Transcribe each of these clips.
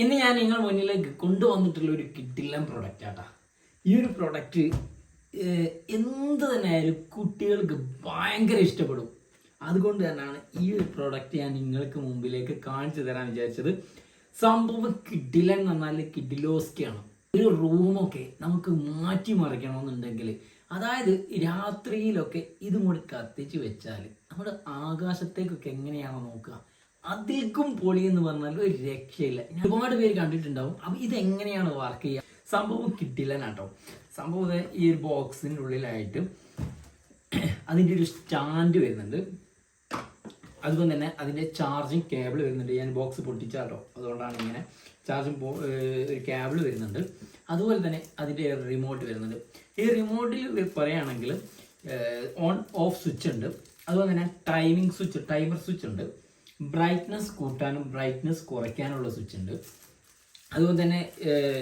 ഇന്ന് ഞാൻ നിങ്ങൾ മുന്നിലേക്ക് കൊണ്ടുവന്നിട്ടുള്ള ഒരു കിട്ടില്ലം പ്രൊഡക്റ്റ് ആട്ടാ. ഈ ഒരു പ്രൊഡക്റ്റ് എന്ത് തന്നെ കുട്ടികൾക്ക് ഭയങ്കര ഇഷ്ടപ്പെടും. അതുകൊണ്ട് തന്നെയാണ് ഈ ഒരു പ്രൊഡക്റ്റ് ഞാൻ നിങ്ങൾക്ക് മുമ്പിലേക്ക് കാണിച്ചു തരാൻ വിചാരിച്ചത്. സംഭവം കിഡിലൻ എന്ന് പറഞ്ഞാൽ ആണ് ഒരു റൂമൊക്കെ നമുക്ക് മാറ്റി മറിക്കണമെന്നുണ്ടെങ്കിൽ അതായത് രാത്രിയിലൊക്കെ ഇതും കൂടി കത്തിച്ച് വെച്ചാൽ നമ്മുടെ ആകാശത്തേക്കൊക്കെ എങ്ങനെയാണോ നോക്കുക. അതിൽക്കും പൊളി എന്ന് പറഞ്ഞാൽ ഒരു രക്ഷയില്ല. ഞാൻ ഒരുപാട് പേര് കണ്ടിട്ടുണ്ടാവും. അപ്പൊ ഇത് എങ്ങനെയാണ് വർക്ക് ചെയ്യുക? സംഭവം കിട്ടില്ല കേട്ടോ. സംഭവം ഈ ഒരു ബോക്സിന്റെ ഉള്ളിലായിട്ട് അതിന്റെ ഒരു സ്റ്റാൻഡ് വരുന്നുണ്ട്. അതുപോലെ തന്നെ അതിന്റെ ചാർജിങ് കേബിൾ വരുന്നുണ്ട്. ഞാൻ ബോക്സ് പൊട്ടിച്ചാട്ടോ അതുകൊണ്ടാണ് ഇങ്ങനെ ചാർജിങ് ഒരു കേബിൾ വരുന്നുണ്ട്. അതുപോലെ തന്നെ അതിന്റെ റിമോട്ട് വരുന്നുണ്ട്. ഈ റിമോട്ടിൽ പറയുകയാണെങ്കിൽ ഓൺ ഓഫ് സ്വിച്ച് ഉണ്ട്. അതുപോലെ തന്നെ ടൈമിംഗ് സ്വിച്ച് ടൈമർ സ്വിച്ച് ഉണ്ട്. ബ്രൈറ്റ്നസ് കൂട്ടാനും ബ്രൈറ്റ്നസ് കുറയ്ക്കാനുള്ള സ്വിച്ച് ഉണ്ട്. അതുപോലെ തന്നെ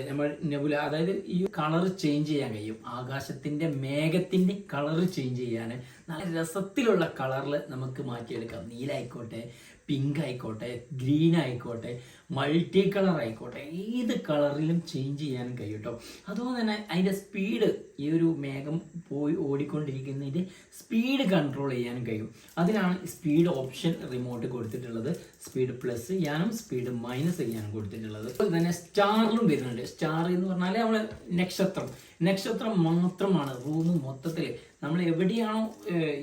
നമ്മൾ നെബുല അതായത് ഈ കളർ ചേഞ്ച് ചെയ്യാൻ കഴിയും. ആകാശത്തിന്റെ മേഘത്തിന്റെ കളർ ചേഞ്ച് ചെയ്യാൻ നല്ല രസത്തിലുള്ള കളറിൽ നമുക്ക് മാറ്റിയെടുക്കാം. നീലായിക്കോട്ടെ പിങ്ക് ആയിക്കോട്ടെ ഗ്രീൻ ആയിക്കോട്ടെ മൾട്ടി കളർ ആയിക്കോട്ടെ ഏത് കളറിലും ചേഞ്ച് ചെയ്യാനും കഴിയും കേട്ടോ അതുപോലെ തന്നെ അതിന്റെ സ്പീഡ് ഈ ഒരു മേഘം പോയി ഓടിക്കൊണ്ടിരിക്കുന്നതിന്റെ സ്പീഡ് കൺട്രോൾ ചെയ്യാനും കഴിയും. അതിനാണ് സ്പീഡ് ഓപ്ഷൻ റിമോട്ട് കൊടുത്തിട്ടുള്ളത്. സ്പീഡ് പ്ലസ് ചെയ്യാനും സ്പീഡ് മൈനസ് ചെയ്യാനും കൊടുത്തിട്ടുള്ളത്. അതുപോലെ തന്നെ സ്റ്റാറിലും വരുന്നുണ്ട്. സ്റ്റാർ എന്ന് പറഞ്ഞാൽ നമ്മൾ നക്ഷത്രം. നക്ഷത്രം മാത്രമാണ് റൂം മൊത്തത്തിൽ നമ്മൾ എവിടെയാണോ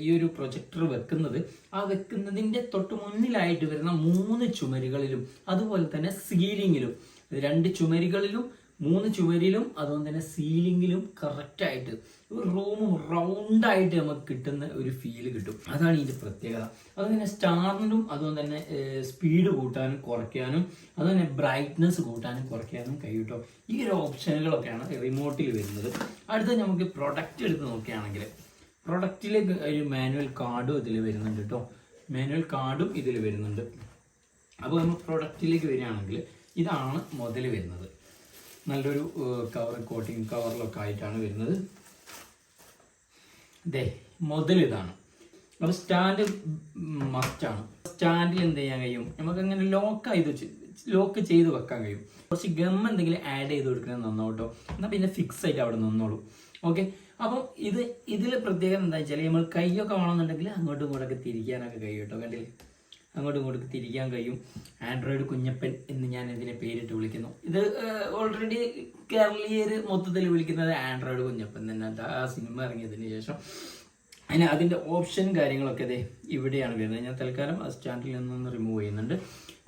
ഈ ഒരു പ്രൊജക്ടർ വെക്കുന്നത് ആ വെക്കുന്നതിന്റെ തൊട്ട് മുന്നിലായിട്ട് വരുന്ന മൂന്ന് ചുമരുകളിലും അതുപോലെ തന്നെ സീലിംഗിലും രണ്ട് ചുമരുകളിലും മൂന്ന് ചുമരിലും അതുപോലെ തന്നെ സീലിംഗിലും കറക്റ്റ് ആയിട്ട് ഒരു റൂം റൗണ്ട് ആയിട്ട് നമുക്ക് കിട്ടുന്ന ഒരു ഫീൽ കിട്ടും. അതാണ് ഇതിന്റെ പ്രത്യേകത. അതുപോലെ തന്നെ സ്റ്റാറിനും അതുപോലെ തന്നെ സ്പീഡ് കൂട്ടാനും കുറയ്ക്കാനും അതുപോലെ തന്നെ ബ്രൈറ്റ്നസ് കൂട്ടാനും കുറയ്ക്കാനും കഴിയും ഈ ഒരു ഓപ്ഷനുകളൊക്കെയാണ് റിമോട്ടിൽ വരുന്നത്. അടുത്ത നമുക്ക് പ്രൊഡക്റ്റ് എടുത്ത് നോക്കുകയാണെങ്കിൽ പ്രൊഡക്റ്റിലേക്ക് ഒരു മാനുവൽ കാർഡും ഇതിൽ വരുന്നുണ്ട് കേട്ടോ മാനുവൽ കാർഡും ഇതിൽ വരുന്നുണ്ട്. അപ്പോൾ നമ്മൾ പ്രൊഡക്റ്റിലേക്ക് വരികയാണെങ്കിൽ ഇതാണ് മുതൽ വരുന്നത്. നല്ലൊരു കവർ കോട്ടിങ് കവറിലൊക്കെ ആയിട്ടാണ് വരുന്നത്. ദേ മുതൽ ഇതാണ്. അപ്പോൾ സ്റ്റാൻഡ് മസ്റ്റാണ് സ്റ്റാൻഡിൽ എന്ത് ചെയ്യാൻ കഴിയും? നമുക്ക് അങ്ങനെ ലോക്ക് ചെയ്ത് ലോക്ക് ചെയ്ത് വെക്കാൻ കഴിയും. കുറച്ച് ഗം എന്തെങ്കിലും ആഡ് ചെയ്ത് കൊടുക്കുന്നത് നന്നോട്ടോ എന്നാൽ പിന്നെ ഫിക്സ് ആയിട്ട് അവിടെ നിന്നോളൂ. ഓക്കെ അപ്പം ഇത് ഇതിൽ പ്രത്യേകത എന്താ വെച്ചാൽ നമ്മൾ കൈയൊക്കെ വേണമെന്നുണ്ടെങ്കിൽ അങ്ങോട്ടും ഇങ്ങോട്ടൊക്കെ തിരിക്കാനൊക്കെ കഴിയും കേട്ടോ. കണ്ടില്ലേ? അങ്ങോട്ടും ഇങ്ങോട്ടും തിരിക്കാൻ കഴിയും. ആൻഡ്രോയിഡ് കുഞ്ഞപ്പൻ എന്ന് ഞാൻ ഇതിനെ പേരിട്ട് വിളിക്കുന്നു. ഇത് ഓൾറെഡി കേരളീയർ മൊത്തത്തിൽ വിളിക്കുന്നത് ആൻഡ്രോയിഡ് കുഞ്ഞപ്പൻ തന്നെ ആ സിനിമ ഇറങ്ങിയതിന് ശേഷം. അതിന് അതിന്റെ ഓപ്ഷൻ കാര്യങ്ങളൊക്കെ അതെ ഇവിടെയാണ് വരുന്നത്. ഞാൻ തൽക്കാലം ആ സ്റ്റാൻഡിൽ നിന്നൊന്ന് റിമൂവ് ചെയ്യുന്നുണ്ട്.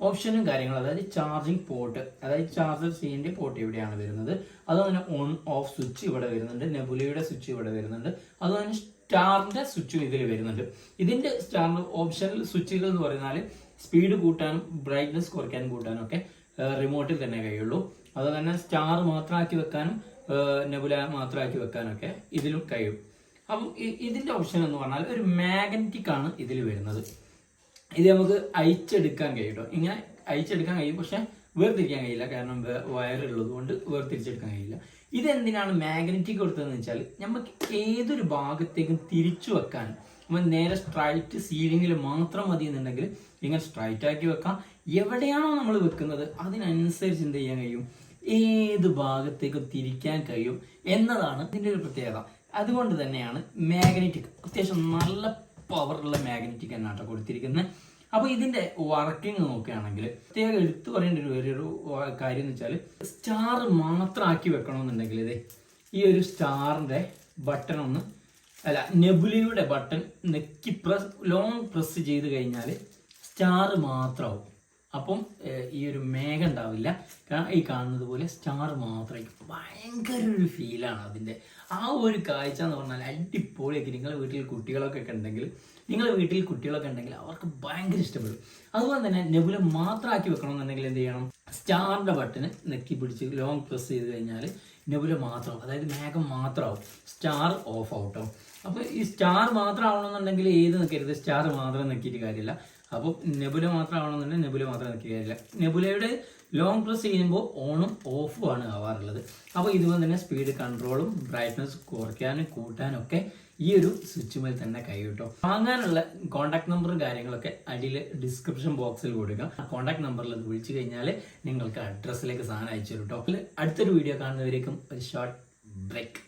ഓപ്ഷനും കാര്യങ്ങളും അതായത് ചാർജിങ് പോർട്ട് അതായത് ചാർജർ സീന്റെ പോർട്ട് ഇവിടെയാണ് വരുന്നത്. അതുപോലെ ഓൺ ഓഫ് സ്വിച്ച് ഇവിടെ വരുന്നുണ്ട്. നെബുലയുടെ സ്വിച്ച് ഇവിടെ വരുന്നുണ്ട്. അതുപോലെ സ്റ്റാറിന്റെ സ്വിച്ചും ഇതിൽ വരുന്നുണ്ട്. ഇതിന്റെ സ്റ്റാർ ഓപ്ഷണൽ സ്വിച്ചുകൾ എന്ന് പറഞ്ഞാൽ സ്പീഡ് കൂട്ടാനും ബ്രൈറ്റ്നസ് കുറയ്ക്കാനും കൂട്ടാനും ഒക്കെ റിമോട്ടിൽ തന്നെ കഴിയുള്ളൂ. അതുപോലെ തന്നെ സ്റ്റാർ മാത്രമാക്കി വെക്കാനും നെബുല മാത്രമാക്കി വെക്കാനൊക്കെ ഇതിലും കഴിയും. അപ്പം ഇതിന്റെ ഓപ്ഷൻ എന്ന് പറഞ്ഞാൽ ഒരു മാഗ്നറ്റിക് ആണ് ഇതിൽ വരുന്നത്. ഇത് നമുക്ക് അയച്ചെടുക്കാൻ കഴിയും കേട്ടോ ഇങ്ങനെ അയച്ചെടുക്കാൻ കഴിയും പക്ഷെ വേർതിരിക്കാൻ കഴിയില്ല. കാരണം വയർ ഉള്ളത് കൊണ്ട് വേർതിരിച്ചെടുക്കാൻ കഴിയില്ല. ഇതെന്തിനാണ് മാഗ്നറ്റിക് കൊടുത്തതെന്ന് വെച്ചാൽ നമുക്ക് ഏതൊരു ഭാഗത്തേക്കും തിരിച്ചു വെക്കാൻ നമ്മൾ നേരെ സ്ട്രൈറ്റ് സീലിങ്ങിൽ മാത്രം മതി എന്നുണ്ടെങ്കിൽ ഇങ്ങനെ സ്ട്രൈറ്റ് ആക്കി വെക്കാം. എവിടെയാണോ നമ്മൾ വെക്കുന്നത് അതിനനുസരിച്ച് എന്ത് ചെയ്യാൻ കഴിയും? ഏത് ഭാഗത്തേക്കും തിരിക്കാൻ കഴിയും എന്നതാണ് ഇതിന്റെ ഒരു പ്രത്യേകത. അതുകൊണ്ട് തന്നെയാണ് മാഗ്നറ്റിക് അത്യാവശ്യം നല്ല പവറുള്ള മാഗ്നറ്റിക് എന്നാട്ടോ കൊടുത്തിരിക്കുന്നത് അപ്പോൾ ഇതിന്റെ വർക്കിംഗ് നോക്കുകയാണെങ്കിൽ പ്രത്യേകം എടുത്തു പറയേണ്ട ഒരു ഒരു കാര്യം എന്ന് വെച്ചാൽ സ്റ്റാർ മാത്രമാക്കി വെക്കണമെന്നുണ്ടെങ്കിൽ ഇത് ഈ ഒരു സ്റ്റാറിന്റെ ബട്ടൺ ഒന്ന് അല്ല നെബുലയുടെ ബട്ടൺ നെക്കി പ്രസ് ലോങ് പ്രസ് ചെയ്ത് കഴിഞ്ഞാൽ സ്റ്റാർ മാത്രമാവും. അപ്പം ഈ ഒരു മേഘം ഉണ്ടാവില്ല. കാരണം ഈ കാണുന്നത് പോലെ സ്റ്റാർ മാത്രമായിരിക്കും ഭയങ്കര ഒരു ഫീലാണ് അതിന്റെ. ആ ഒരു കാഴ്ച എന്ന് പറഞ്ഞാൽ അടിപൊളിയൊക്കെ നിങ്ങളുടെ വീട്ടിൽ കുട്ടികളൊക്കെ ഉണ്ടെങ്കിൽ നിങ്ങളുടെ വീട്ടിൽ കുട്ടികളൊക്കെ ഉണ്ടെങ്കിൽ അവർക്ക് ഭയങ്കര ഇഷ്ടപ്പെടും. അതുപോലെ തന്നെ നെബുല മാത്രമാക്കി വെക്കണമെന്നുണ്ടെങ്കിൽ എന്ത് ചെയ്യണം? സ്റ്റാറിന്റെ ബട്ടന് നെക്കി പിടിച്ച് ലോങ് പ്രസ് ചെയ്ത് കഴിഞ്ഞാൽ നെബുല മാത്രം അതായത് മേഘം മാത്രമാവും. സ്റ്റാർ ഓഫ് ഔട്ടോ അപ്പോൾ ഈ സ്റ്റാർ മാത്രം ആവണമെന്നുണ്ടെങ്കിൽ ഏത് നിൽക്കരുത് സ്റ്റാർ മാത്രം നിൽക്കിയിട്ട് കാര്യമില്ല. അപ്പോൾ നെബുല മാത്രം ആവണമെന്നുണ്ടെങ്കിൽ നെബുല മാത്രം കാര്യമില്ല നെബുലയുടെ ലോങ് പ്രസ് ചെയ്യുമ്പോൾ ഓണും ഓഫും ആണ് ആവാറുള്ളത്. അപ്പോൾ ഇതുപോലെ തന്നെ സ്പീഡ് കൺട്രോളും ബ്രൈറ്റ്നസ് കുറയ്ക്കാനും കൂട്ടാനും ഒക്കെ ഈ ഒരു സ്വിച്ച് മേൽ തന്നെ കൈ കിട്ടും വാങ്ങാനുള്ള കോൺടാക്ട് നമ്പറും കാര്യങ്ങളൊക്കെ അടിയിൽ ഡിസ്ക്രിപ്ഷൻ ബോക്സിൽ കൊടുക്കാം. ആ കോൺടാക്ട് നമ്പറിൽ അത് വിളിച്ചു കഴിഞ്ഞാൽ നിങ്ങൾക്ക് അഡ്രസ്സിലേക്ക് സാധനം അയച്ചു തരും കേട്ടോ അടുത്തൊരു വീഡിയോ കാണുന്നവരേക്കും ഒരു ഷോർട്ട് ബ്രേക്ക്